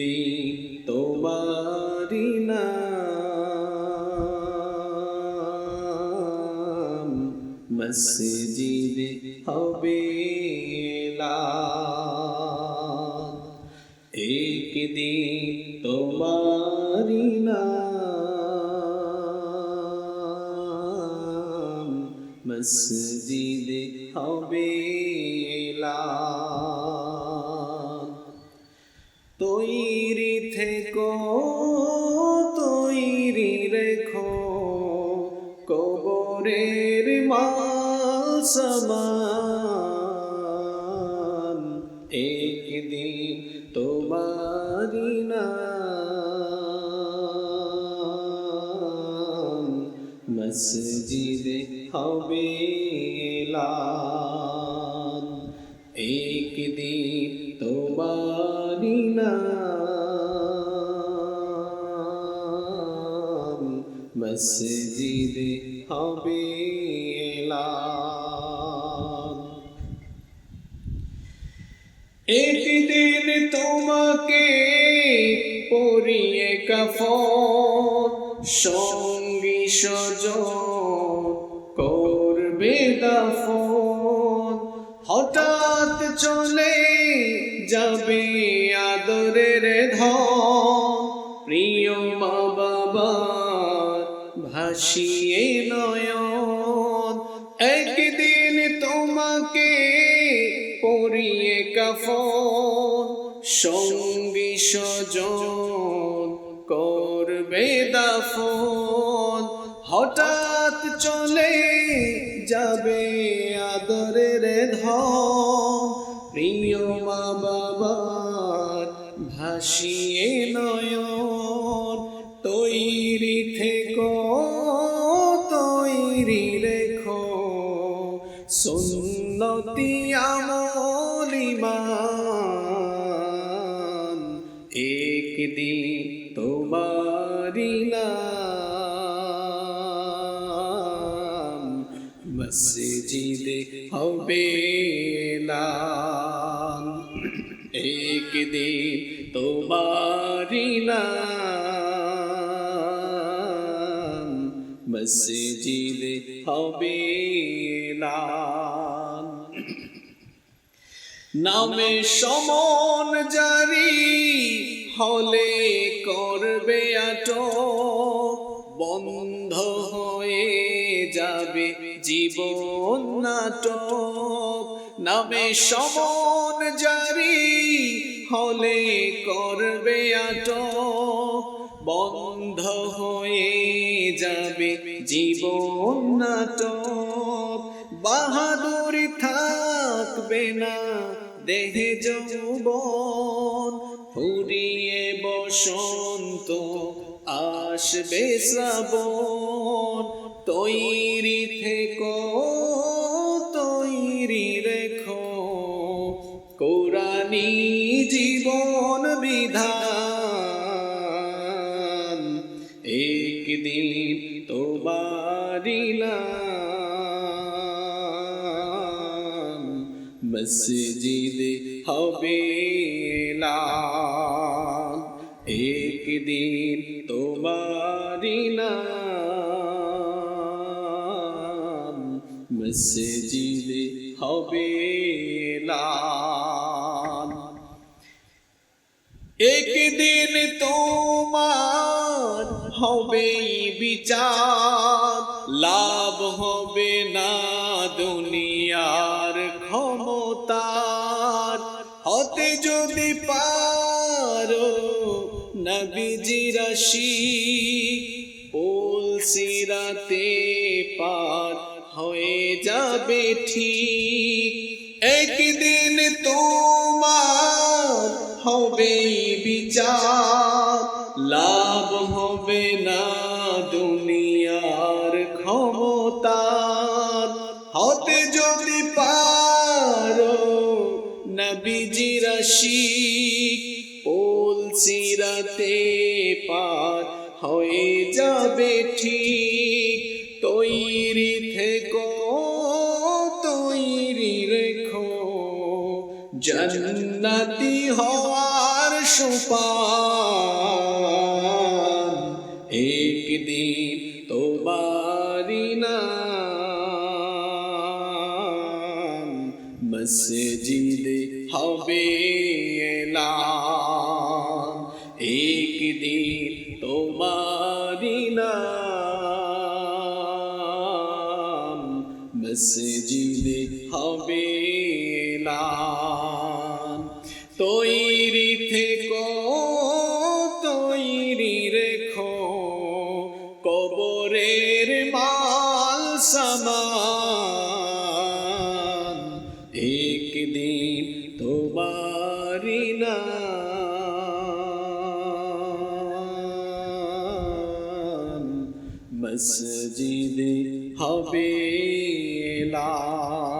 একদিন তোমারি নাম মসজিদে হবে এলান। একদিন তোমারি নাম মসজিদে হবে এলান। তৈরি থেকো তৈরি রেখো কবরের মাল সমান একদিন তোমারি নাম মসজিদে হবে। একদিন তোমারি নাম মসজিদে হবে। একদিন তোমাকে পরিয়ে কাফন সঙ্গী সজ করবে দাফন হঠাৎ চলে যাবে প্রিয় মা বাবা ভাসিয়ে নয়ন, একদিন তোমাকে পরিয়ে কাফন, সঙ্গী সজন করবে দাফন। হঠাৎ চলে যাবে আদরের ধন। প্রিয় মা বাবার ভাসিয়ে সুন্নতি আমলিমান একদিন তোমারি নাম মসজিদে হবে এলান। একদিন তোমারি নাম মসজিদে হবে। নামে সমন জারি হলে করবে আটক, বন্ধ হয়ে যাবে জীবন নাটক নামে সমন জারি হলে করবে আটক, বন্ধ হয়ে যাবে জীবন নাটক। বাহাদুরি থাকবে না দেহে যৌবন। ফুরিয়ে বসন্ত আসবে শ্রাবণ। তৈরি থেকো, তৈরি রেখো। কোরআনি জীবন বিধান। মসজিদে হবে। একদিন তোমারি নাম মসজিদে হবে। একদিন তোমার হবে বিচার, লাভ হবে না দুনিয়ার যদি পারো, নবীজি রাশি পোল সিরাতে পার হয়ে যাবে ঠিক। একদিন তোমার হবে বিচার, লাভ হবে না দুনিয়ার ক্ষমতার। হতে যদি পারো নবীজি পোল সিরাতে পার হয়ে যাবে ঠিক। তৈরি থেকো তৈরি রেখো। জন্নাতি হওয়ার সোপান মসজিদ হবে এলান। একদিন তোমারি নাম মসজিদ হবে এলান। তৈরি থেকো তৈরি রেখো কবরের মসজিদে হবে এলান